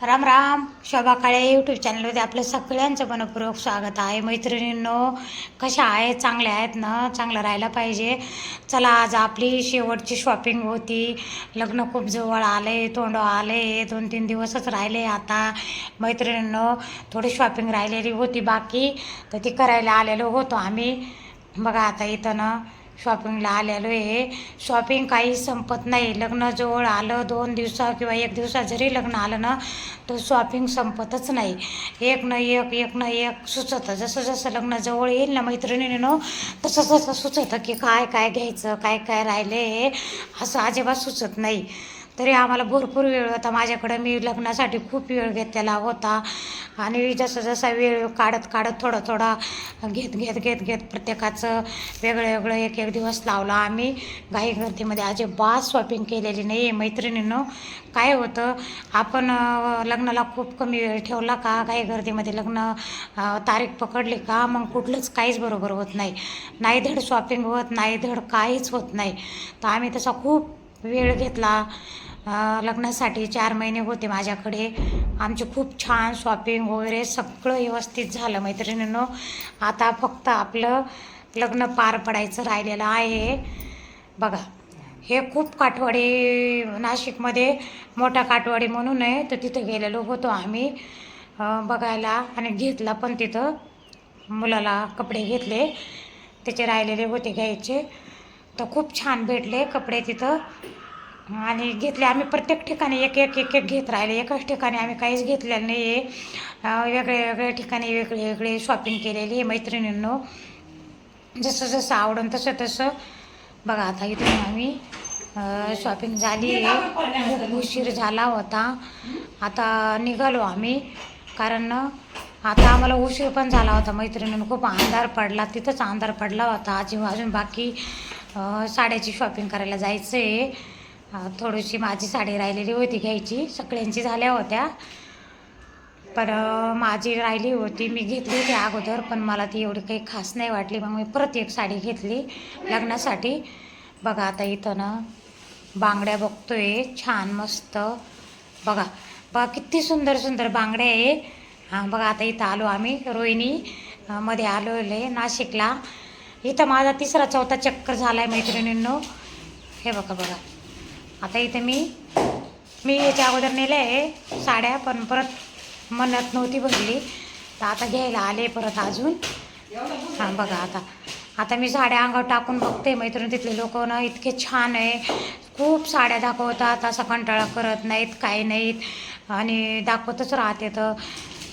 Ram Ram Shobha Kale YouTube चॅनलमध्ये आपलं सगळ्यांचं मनपूर्वक स्वागत आहे. मैत्रिणींनो कशा आहेत? चांगल्या आहेत ना? चांगलं राहायला पाहिजे. चला आज आपली शेवटची शॉपिंग होती. लग्न खूप जवळ आले तोंड आले दोन तीन दिवसच राहिले आता. मैत्रिणींनो थोडी शॉपिंग राहिलेली होती बाकी तर ती करायला आलेलो होतो आम्ही. बघा आता इथं ना शॉपिंगला आलेलो आहे. शॉपिंग काही संपत नाही. लग्न जवळ आलं दोन दिवसा किंवा एक दिवसात जरी लग्न आलं ना तर शॉपिंग संपतच नाही. एक न एक एक न एक सुचतं. जसं जसं लग्न जवळ येईल ना मैत्रिणीनं तसं तसं सुचतं की काय काय घ्यायचं काय काय राहिले असं अजिबात सुचत नाही. तरी आम्हाला भरपूर वेळ होता. माझ्याकडं मी लग्नासाठी खूप वेळ घेतलेला होता. आणि जसं जसा वेळ काढत काढत थोडा थोडा घेत घेत घेत घेत प्रत्येकाचं वेगळं वेगळं एक एक दिवस लावला. आम्ही घाई गर्दीमध्ये अजिबात शॉपिंग केलेली नाही आहे मैत्रिणीनं काय होतं? आपण लग्नाला खूप कमी वेळ ठेवला का? घाई गर्दीमध्ये लग्न तारीख पकडली का? मग कुठलंच काहीच बरोबर होत नाही. नाही धड शॉपिंग होत नाही धड काहीच होत नाही. तर आम्ही तसा खूप वेळ घेतला. लग्नासाठी चार महिने होते माझ्याकडे. आमचे खूप छान शॉपिंग वगैरे सगळं व्यवस्थित झालं मैत्रिणींनो. आता फक्त आपलं लग्न पार पडायचं राहिलेलं आहे. बघा हे खूप काठवाडी नाशिकमध्ये मोठा काठवाडी म्हणून आहे तर तिथं गेलेलो होतो आम्ही. बघायला आणि घेतला पण तिथं. मुलाला कपडे घेतले त्याचे राहिलेले होते घ्यायचे. तर खूप छान भेटले कपडे तिथं. आणि घेतले आम्ही प्रत्येक ठिकाणी एक एक एक एक घेत राहिले. एकाच ठिकाणी आम्ही काहीच घेतलेलं नाही आहे वेगळ्या वेगळे वेगळ्या ठिकाणी वेगळे वेगळे शॉपिंग केलेली आहे मैत्रिणींनो. जसं जसं आवडून तसं तसं. बघा आता इथून आम्ही शॉपिंग झाली आहे. खूप उशीर झाला होता. आता निघालो आम्ही कारण आता आम्हाला उशीर पण झाला होता. मैत्रिणीनं खूप अंधार पडला. तिथंच अंधार पडला होता. अजून अजून बाकी साड्याची शॉपिंग करायला जायचं आहे थोडीशी माझी साडी राहिलेली होती घ्यायची. सगळ्यांची झाल्या होत्या. पण माझी राहिली होती. मी घेतली होती अगोदर पण मला ती एवढी काही खास नाही वाटली. मग मी परत एक साडी घेतली लग्नासाठी. बघा आता इथं ना बांगड्या बघतोय. छान मस्त. बघा बघा किती सुंदर सुंदर बांगड्या आहे. हां बघा आता इथं आलो आम्ही रोहिणी. मध्ये आलोले नाशिकला. इथं माझा तिसरा चौथा चक्कर झाला आहे मैत्रिणींनो. हे बघा बघा. आता इथं मी मी याच्या अगोदर नेल्या आहे साड्या पण परत मनात नव्हती भरली. तर आता घ्यायला आले परत अजून. हां बघा आता. आता मी साड्या अंगावर टाकून बघते. मैत्रीण तिथले लोक ना इतके छान आहे. खूप साड्या दाखवतात. असा कंटाळा करत नाहीत काही नाहीत. आणि दाखवतच राहते तर.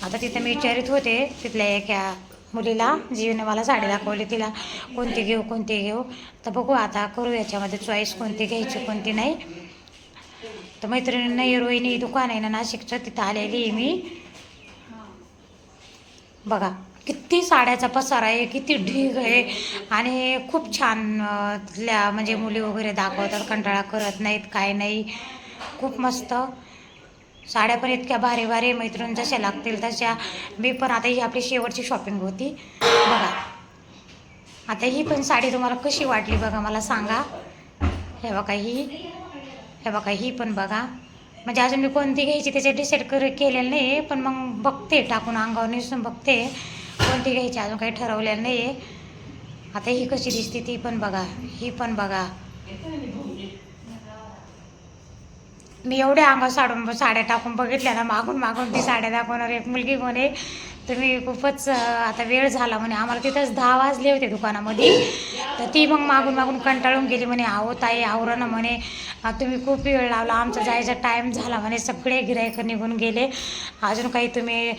आता तिथे मी विचारित होते तिथल्या एका मुलीला जीवने मला साडी दाखवली तिला. कोणती घेऊ कोणती घेऊ? तर बघू आता करू याच्यामध्ये चॉईस कोणती घ्यायची कोणती नाही. तर मैत्रिणींना हिरोईनी दुकान आहे ना नाशिकचं तिथं आलेली आहे मी. बघा किती साड्याचा पसारा आहे किती ढीग आहे. आणि खूप छान तिथल्या म्हणजे मुली वगैरे दाखवतात कंटाळा करत नाहीत काय नाही. खूप मस्त. साड्या पण इतक्या भारी भारी मैत्रीण जशा लागतील तशा. मी पण आता ही आपली शेवटची शॉपिंग होती. बघा. आता ही पण साडी तुम्हाला कशी वाटली बघा मला सांगा. हे बघा ही. हे बघा ही पण बघा. म्हणजे अजून मी कोणती घ्यायची त्याचे डिसाईड कर केलेलं नाही आहे पण मग बघते टाकून अंगावर नेसून बघते. कोणती घ्यायची अजून काही ठरवलेलं नाही आहे आता ही कशी दिसते ती पण बघा. ही पण बघा. मी एवढ्या अंगावर साडून साड्या टाकून बघितल्या ना मागून मागून ती साड्या दाखवणार एक मुलगी म्हणे तुम्ही खूपच आता वेळ झाला म्हणे. आम्हाला तिथंच दहा वाजले होते दुकानामध्ये. तर ती मग मागून मागून कंटाळून गेली म्हणे आहो ताई आवरण म्हणे. तुम्ही खूप वेळ लावला आमचा जायचा टाईम झाला म्हणे. सगळे गिरायक निघून गेले. अजून काही तुम्ही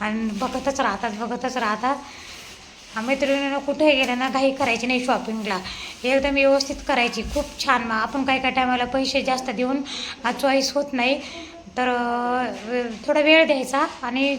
आणि बघतच राहतात बघतच राहतात. मैत्रिणीनं कुठे गेलं ना काही करायची नाही शॉपिंगला एकदम व्यवस्थित करायची. खूप छान. मग आपण काही काही टायमाला पैसे जास्त देऊन चॉईस होत नाही. तर थोडा वेळ द्यायचा आणि